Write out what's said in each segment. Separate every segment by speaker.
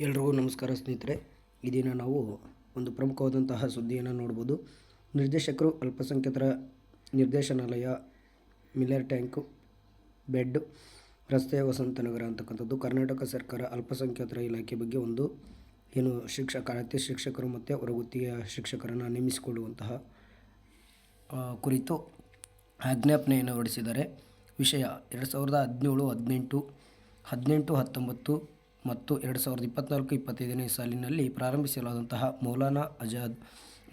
Speaker 1: ಎಲ್ರಿಗೂ ನಮಸ್ಕಾರ ಸ್ನೇಹಿತರೆ. ಇದೀನ ನಾವು ಒಂದು ಪ್ರಮುಖವಾದಂತಹ ಸುದ್ದಿಯನ್ನು ನೋಡ್ಬೋದು. ನಿರ್ದೇಶಕರು ಅಲ್ಪಸಂಖ್ಯಾತರ ನಿರ್ದೇಶನಾಲಯ, ಮಿಲ್ಲರ್ ಟ್ಯಾಂಕು, ಬೆಡ್, ರಸ್ತೆ ವಸಂತನಗರ ಅಂತಕ್ಕಂಥದ್ದು, ಕರ್ನಾಟಕ ಸರ್ಕಾರ ಅಲ್ಪಸಂಖ್ಯಾತರ ಇಲಾಖೆ ಬಗ್ಗೆ ಒಂದು ಏನು ಶಿಕ್ಷಕ ಅತಿ ಶಿಕ್ಷಕರು ಮತ್ತು ಹೊರಗುತ್ತಿಗೆ ಶಿಕ್ಷಕರನ್ನು ನೇಮಿಸಿಕೊಳ್ಳುವಂತಹ ಕುರಿತು ಆಜ್ಞಾಪನೆಯನ್ನು ಹೊರಡಿಸಿದ್ದಾರೆ. ವಿಷಯ ಎರಡು ಸಾವಿರದ ಹದಿನೇಳು, ಹದಿನೆಂಟು ಹದಿನೆಂಟು, ಹತ್ತೊಂಬತ್ತು ಮತ್ತು ಎರಡು ಸಾವಿರದ ಇಪ್ಪತ್ನಾಲ್ಕು ಇಪ್ಪತ್ತೈದನೇ ಸಾಲಿನಲ್ಲಿ ಪ್ರಾರಂಭಿಸಲಾದಂತಹ ಮೌಲಾನಾ ಆಜಾದ್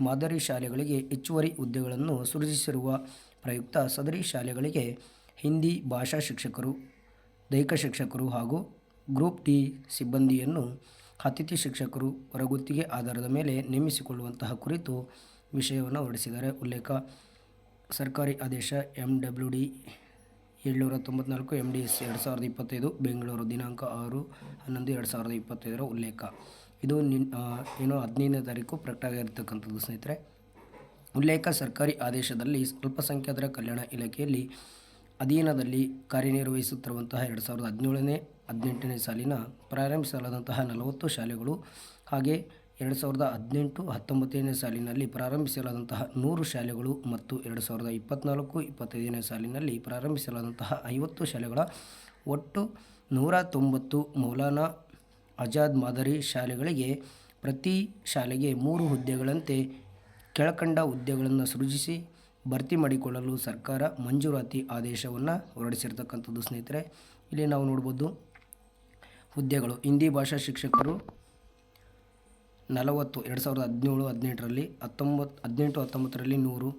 Speaker 1: ಮಾದರಿ ಶಾಲೆಗಳಿಗೆ ಹೆಚ್ಚುವರಿ ಹುದ್ದೆಗಳನ್ನು ಸೃಜಿಸಿರುವ ಪ್ರಯುಕ್ತ ಸದರಿ ಶಾಲೆಗಳಿಗೆ ಹಿಂದಿ ಭಾಷಾ ಶಿಕ್ಷಕರು, ದೈಹಿಕ ಶಿಕ್ಷಕರು ಹಾಗೂ ಗ್ರೂಪ್ ಡಿ ಸಿಬ್ಬಂದಿಯನ್ನು ಅತಿಥಿ ಶಿಕ್ಷಕರು ಹೊರಗುತ್ತಿಗೆ ಆಧಾರದ ಮೇಲೆ ನೇಮಿಸಿಕೊಳ್ಳುವಂತಹ ಕುರಿತು ವಿಷಯವನ್ನು ಹೊರಡಿಸಿದ್ದಾರೆ. ಉಲ್ಲೇಖ, ಸರ್ಕಾರಿ ಆದೇಶ ಎಂ ಡಬ್ಲ್ಯೂ ಡಿ ಏಳ್ನೂರ ತೊಂಬತ್ನಾಲ್ಕು ಎಂ ಡಿ ಎಸ್ ಎರಡು ಸಾವಿರದ ಇಪ್ಪತ್ತೈದು, ಬೆಂಗಳೂರು ದಿನಾಂಕ ಆರು, ಹನ್ನೊಂದು ಎರಡು ಸಾವಿರದ ಇಪ್ಪತ್ತೈದರ ಉಲ್ಲೇಖ. ಇದು ನಿನ್ ಏನು ಹದಿನೈದನೇ ತಾರೀಕು ಪ್ರಕಟ ಆಗಿರ್ತಕ್ಕಂಥದ್ದು ಸ್ನೇಹಿತರೆ. ಉಲ್ಲೇಖ ಸರ್ಕಾರಿ ಆದೇಶದಲ್ಲಿ ಅಲ್ಪಸಂಖ್ಯಾತರ ಕಲ್ಯಾಣ ಇಲಾಖೆಯಲ್ಲಿ ಅಧೀನದಲ್ಲಿ ಕಾರ್ಯನಿರ್ವಹಿಸುತ್ತಿರುವಂತಹ ಎರಡು ಸಾವಿರದ ಹದಿನೇಳನೇ, ಹದಿನೆಂಟನೇ ಸಾಲಿನ ಪ್ರಾರಂಭಿಸಲಾದಂತಹ ನಲವತ್ತು ಶಾಲೆಗಳು ಹಾಗೆ ಎರಡು ಸಾವಿರದ ಹದಿನೆಂಟು ಹತ್ತೊಂಬತ್ತನೇ ಸಾಲಿನಲ್ಲಿ ಪ್ರಾರಂಭಿಸಲಾದಂತಹ ನೂರು ಶಾಲೆಗಳು ಮತ್ತು ಎರಡು ಸಾವಿರದ ಇಪ್ಪತ್ತ್ನಾಲ್ಕು ಇಪ್ಪತ್ತೈದನೇ ಸಾಲಿನಲ್ಲಿ ಪ್ರಾರಂಭಿಸಲಾದಂತಹ ಐವತ್ತು ಶಾಲೆಗಳ ಒಟ್ಟು ನೂರ ತೊಂಬತ್ತು ಮೌಲಾನಾ ಆಜಾದ್ ಮಾದರಿ ಶಾಲೆಗಳಿಗೆ ಪ್ರತಿ ಶಾಲೆಗೆ ಮೂರು ಹುದ್ದೆಗಳಂತೆ ಕೆಳಕಂಡ ಹುದ್ದೆಗಳನ್ನು ಸೃಜಿಸಿ ಭರ್ತಿ ಮಾಡಿಕೊಳ್ಳಲು ಸರ್ಕಾರ ಮಂಜೂರಾತಿ ಆದೇಶವನ್ನು ಹೊರಡಿಸಿರ್ತಕ್ಕಂಥದ್ದು ಸ್ನೇಹಿತರೆ, ಇಲ್ಲಿ ನಾವು ನೋಡ್ಬೋದು ಹುದ್ದೆಗಳು. ಹಿಂದಿ ಭಾಷಾ ಶಿಕ್ಷಕರು ನಲವತ್ತು, ಎರಡು ಸಾವಿರದ ಹದಿನೇಳು, ಹದಿನೆಂಟರಲ್ಲಿ ಹತ್ತೊಂಬತ್ತು ಹದಿನೆಂಟು, ಹತ್ತೊಂಬತ್ತರಲ್ಲಿ ನೂರು,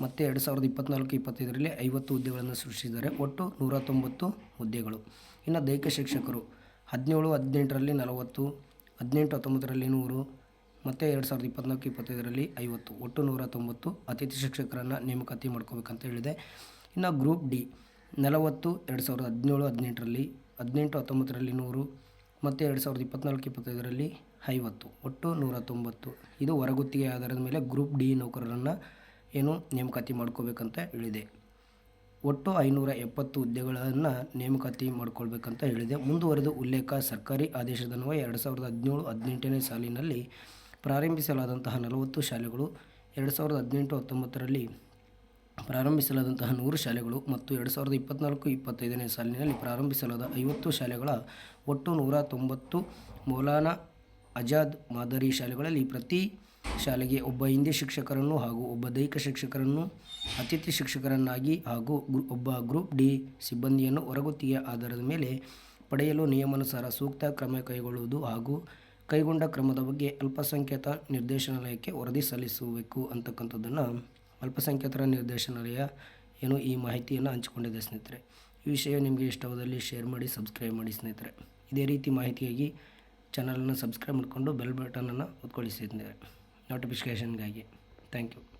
Speaker 1: ಮತ್ತು ಎರಡು ಸಾವಿರದ ಇಪ್ಪತ್ತ್ನಾಲ್ಕು ಇಪ್ಪತ್ತೈದರಲ್ಲಿ ಐವತ್ತು ಹುದ್ದೆಗಳನ್ನು ಸೃಷ್ಟಿಸಿದ್ದಾರೆ. ಒಟ್ಟು ನೂರ ತೊಂಬತ್ತು ಹುದ್ದೆಗಳು. ಇನ್ನು ದೈಹಿಕ ಶಿಕ್ಷಕರು, ಹದಿನೇಳು, ಹದಿನೆಂಟರಲ್ಲಿ ನಲವತ್ತು, ಹದಿನೆಂಟು, ಹತ್ತೊಂಬತ್ತರಲ್ಲಿ ನೂರು, ಮತ್ತು ಎರಡು ಸಾವಿರದ ಇಪ್ಪತ್ತ್ನಾಲ್ಕು ಇಪ್ಪತ್ತೈದರಲ್ಲಿ ಐವತ್ತು. ಒಟ್ಟು ನೂರ ತೊಂಬತ್ತು ಅತಿಥಿ ಶಿಕ್ಷಕರನ್ನು ನೇಮಕಾತಿ ಮಾಡ್ಕೋಬೇಕಂತ ಹೇಳಿದೆ. ಇನ್ನು ಗ್ರೂಪ್ ಡಿ, ನಲವತ್ತು, ಎರಡು ಸಾವಿರದ ಹದಿನೇಳು, ಹದಿನೆಂಟರಲ್ಲಿ, ಹದಿನೆಂಟು, ಹತ್ತೊಂಬತ್ತರಲ್ಲಿ ನೂರು ಮತ್ತು ಎರಡು ಸಾವಿರದ ಇಪ್ಪತ್ತ್ನಾಲ್ಕು ಇಪ್ಪತ್ತೈದರಲ್ಲಿ ಐವತ್ತು, ಒಟ್ಟು ನೂರ ತೊಂಬತ್ತು ಇದು ಹೊರಗುತ್ತಿಗೆ ಆಧಾರದ ಮೇಲೆ ಗ್ರೂಪ್ ಡಿ ನೌಕರರನ್ನು ಏನು ನೇಮಕಾತಿ ಮಾಡ್ಕೋಬೇಕಂತ ಹೇಳಿದೆ. ಒಟ್ಟು ಐನೂರ ಎಪ್ಪತ್ತು ಹುದ್ದೆಗಳನ್ನು ನೇಮಕಾತಿ ಮಾಡ್ಕೊಳ್ಬೇಕಂತ ಹೇಳಿದೆ. ಮುಂದುವರೆದು ಉಲ್ಲೇಖ ಸರ್ಕಾರಿ ಆದೇಶದನ್ವಯ ಎರಡು ಸಾವಿರದ ಹದಿನೇಳು ಹದಿನೆಂಟನೇ ಸಾಲಿನಲ್ಲಿ ಪ್ರಾರಂಭಿಸಲಾದಂತಹ ನಲವತ್ತು ಶಾಲೆಗಳು ಎರಡು ಸಾವಿರದ ಹದಿನೆಂಟು ಹತ್ತೊಂಬತ್ತರಲ್ಲಿ ಪ್ರಾರಂಭಿಸಲಾದಂತಹ ನೂರು ಶಾಲೆಗಳು ಮತ್ತು ಎರಡು ಸಾವಿರದ ಇಪ್ಪತ್ತ್ನಾಲ್ಕು ಇಪ್ಪತ್ತೈದನೇ ಸಾಲಿನಲ್ಲಿ ಪ್ರಾರಂಭಿಸಲಾದ ಐವತ್ತು ಶಾಲೆಗಳ ಒಟ್ಟು ನೂರ ತೊಂಬತ್ತು ಮೌಲಾನಾ ಆಜಾದ್ ಮಾದರಿ ಶಾಲೆಗಳಲ್ಲಿ ಪ್ರತಿ ಶಾಲೆಗೆ ಒಬ್ಬ ಹಿಂದಿ ಶಿಕ್ಷಕರನ್ನು ಹಾಗೂ ಒಬ್ಬ ದೈಹಿಕ ಶಿಕ್ಷಕರನ್ನು, ಅತಿಥಿ ಶಿಕ್ಷಕರನ್ನಾಗಿ ಹಾಗೂ ಒಬ್ಬ ಗ್ರೂಪ್ ಡಿ ಸಿಬ್ಬಂದಿಯನ್ನು ಹೊರಗುತ್ತಿಗೆ ಆಧಾರದ ಮೇಲೆ ಪಡೆಯಲು ನಿಯಮಾನುಸಾರ ಸೂಕ್ತ ಕ್ರಮ ಕೈಗೊಳ್ಳುವುದು ಹಾಗೂ ಕೈಗೊಂಡ ಕ್ರಮದ ಬಗ್ಗೆ ಅಲ್ಪಸಂಖ್ಯಾತ ನಿರ್ದೇಶನಾಲಯಕ್ಕೆ ವರದಿ ಸಲ್ಲಿಸಬೇಕು ಅಂತಕ್ಕಂಥದ್ದನ್ನು ಅಲ್ಪಸಂಖ್ಯಾತರ ನಿರ್ದೇಶನಾಲಯ ಏನು ಈ ಮಾಹಿತಿಯನ್ನು ಹಂಚಿಕೊಂಡಿದೆ ಸ್ನೇಹಿತರೆ. ಈ ವಿಷಯ ನಿಮಗೆ ಇಷ್ಟವಾದಲ್ಲಿ ಶೇರ್ ಮಾಡಿ, ಸಬ್ಸ್ಕ್ರೈಬ್ ಮಾಡಿ ಸ್ನೇಹಿತರೆ. ಇದೇ ರೀತಿ ಮಾಹಿತಿಯಾಗಿ ಚಾನಲನ್ನು ಸಬ್ಸ್ಕ್ರೈಬ್ ಮಾಡಿಕೊಂಡು ಬೆಲ್ ಬಟನನ್ನು ಒತ್ಕೊಳ್ಳಿ ಸ್ನೇಹಿತರೆ. ನೋಟಿಫಿಕೇಷನ್ಗಾಗಿ ಥ್ಯಾಂಕ್ ಯು